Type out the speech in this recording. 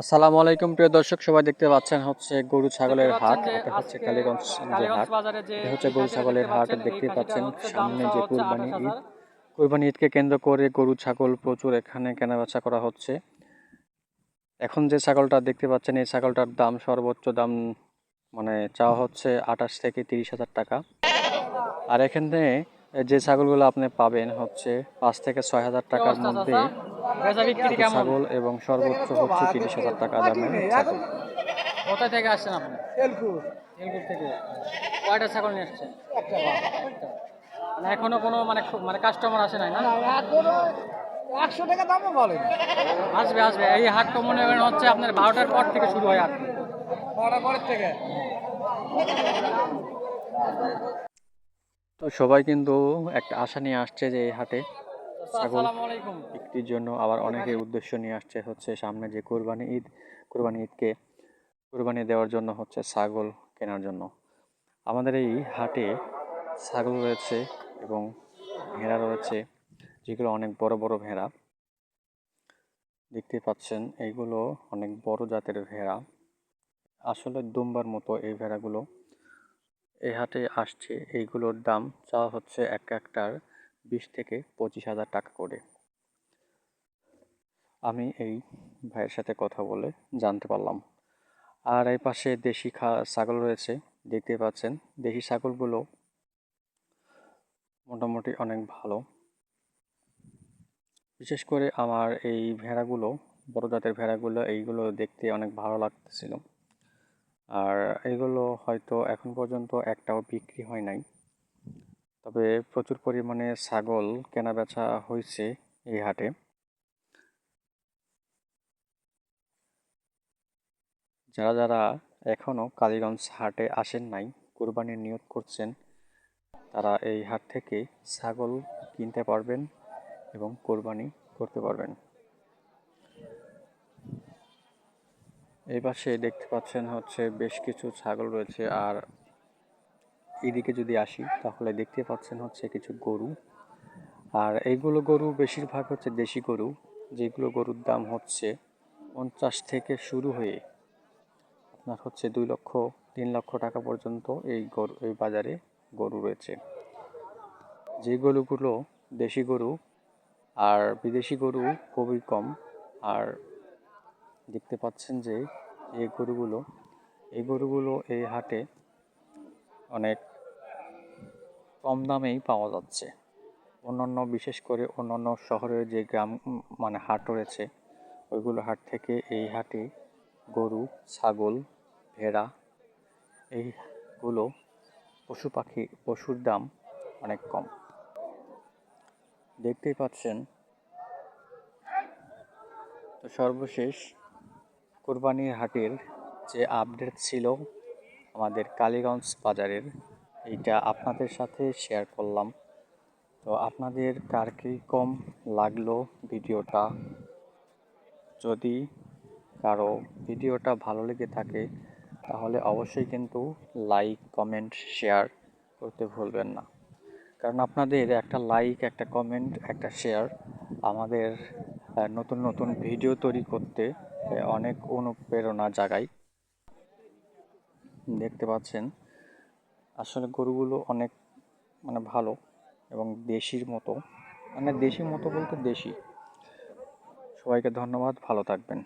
আসসালামু আলাইকুম প্রিয় দর্শক। সবাই দেখতে পাচ্ছেন হচ্ছে গরু ছাগলের হাট। এটা হচ্ছে কালীগঞ্জ যে হাট। বাজারে যে এটা হচ্ছে গরু ছাগলের হাট দেখতে পাচ্ছেন সামনে যে কুরবানি ঈদ। কুরবানি ঈদকে কেন্দ্র করে গরু ছাগল প্রচুর এখানে কেনাবেচা করা হচ্ছে। এখন যে ছাগলটা দেখতে পাচ্ছেন এই ছাগলটার দাম সর্বোচ্চ দাম মানে চাওয়া হচ্ছে আঠাশ থেকে তিরিশ হাজার টাকা। আর এখানে যে ছাগলগুলো আপনি পাবেন হচ্ছে পাঁচ থেকে ছয় হাজার টাকার মধ্যে ছাগল এবং সর্বোচ্চ হচ্ছে তিরিশ হাজার টাকা দামের ছাগল। কোথা থেকে আসছেন আপনি? থেকে? কয়টা ছাগল নিয়ে আসছেন? মানে এখনও কোনো মানে মানে কাস্টমার আসে নাই না? একশো টাকা দামও বলে আসবে আসবে। এই হাটটা মনে করেন হচ্ছে আপনার বারোটার পর থেকে শুরু হয় হাট। বারোটা পরের থেকে। তো সবাই কিন্তু একটা আশা নিয়ে আসছে যে এই হাটে ছাগল বিক্রির জন্য আবার অনেকের উদ্দেশ্য নিয়ে আসছে হচ্ছে সামনে যে কোরবানি ঈদ কোরবানি ঈদকে কোরবানি দেওয়ার জন্য হচ্ছে ছাগল কেনার জন্য। আমাদের এই হাটে ছাগল রয়েছে এবং ভেড়া রয়েছে যেগুলো অনেক বড় বড় ভেড়া। দেখতে পাচ্ছেন এইগুলো অনেক বড় জাতের ভেড়া। আসলে দুম্বার মতো এই ভেড়াগুলো এই হাটে আসছে। এইগুলোর দাম চাওয়া হচ্ছে এক একটার বিশ থেকে পঁচিশ হাজার টাকা করে। আমি এই ভাইয়ের সাথে কথা বলে জানতে পারলাম। আর এই পাশে দেশি খা, ছাগল রয়েছে, দেখতে পাচ্ছেন। দেশি ছাগলগুলো মোটামুটি অনেক ভালো। বিশেষ করে আমার এই ভেড়াগুলো, বড় জাতের ভেড়াগুলো, এইগুলো দেখতে অনেক ভালো লাগতেছিল। আর এগুলো হয়তো এখন পর্যন্ত একটাও বিক্রি হয় নাই। তবে প্রচুর পরিমাণে ছাগল কেনা বেচা হয়েছে এই হাটে। যারা যারা এখনও কালীগঞ্জ হাটে আসেন নাই কোরবানির নিয়োগ করছেন, তারা এই হাট থেকে ছাগল কিনতে পারবেন এবং কোরবানি করতে পারবেন। এই পাশে দেখতে পাচ্ছেন হচ্ছে বেশ কিছু ছাগল রয়েছে, আর এদিকে যদি আসি, তাহলে দেখতে পাচ্ছেন হচ্ছে কিছু গরু। আর এইগুলো গরু বেশিরভাগ হচ্ছে দেশি গরু, যেগুলো গরুর দাম হচ্ছে পঞ্চাশ থেকে শুরু হয়ে আপনার হচ্ছে দুই লক্ষ, তিন লক্ষ টাকা পর্যন্ত এই গরু, এই বাজারে গরু রয়েছে। যে গরুগুলো দেশি গরু আর বিদেশি গরু খুবই কম, আর দেখতে পাচ্ছেন যে এই গরুগুলো এই গরুগুলো এই হাটে অনেক কম দামেই পাওয়া যাচ্ছে। অন্যান্য, বিশেষ করে অন্যান্য শহরের যে গ্রাম মানে হাট রয়েছে, ওইগুলো হাট থেকে এই হাটে গরু, ছাগল, ভেড়া, এইগুলো পশু পাখি, পশুর দাম অনেক কম। দেখতেই পাচ্ছেন, তো সর্বশেষ কোরবানির হাটের যে আপডেট ছিল আমাদের কালীগঞ্জ বাজারের এইটা আপনাদের সাথে শেয়ার করলাম। তো আপনাদের কার কম লাগল ভিডিওটা? যদি কারও ভিডিওটা ভালো লেগে থাকে, তাহলে অবশ্যই কিন্তু লাইক কমেন্ট শেয়ার করতে ভুলবেন না। কারণ আপনাদের একটা লাইক একটা কমেন্ট একটা শেয়ার আমাদের নতুন নতুন ভিডিও তৈরি করতে অনেক অনুপ্রেরণা জাগায়। দেখতে পাচ্ছেন, আসলে গরুগুলো অনেক মানে ভালো এবং দেশির মতো। মানে দেশি মতো বলতে দেশি। সবাইকে ধন্যবাদ, ভালো থাকবেন।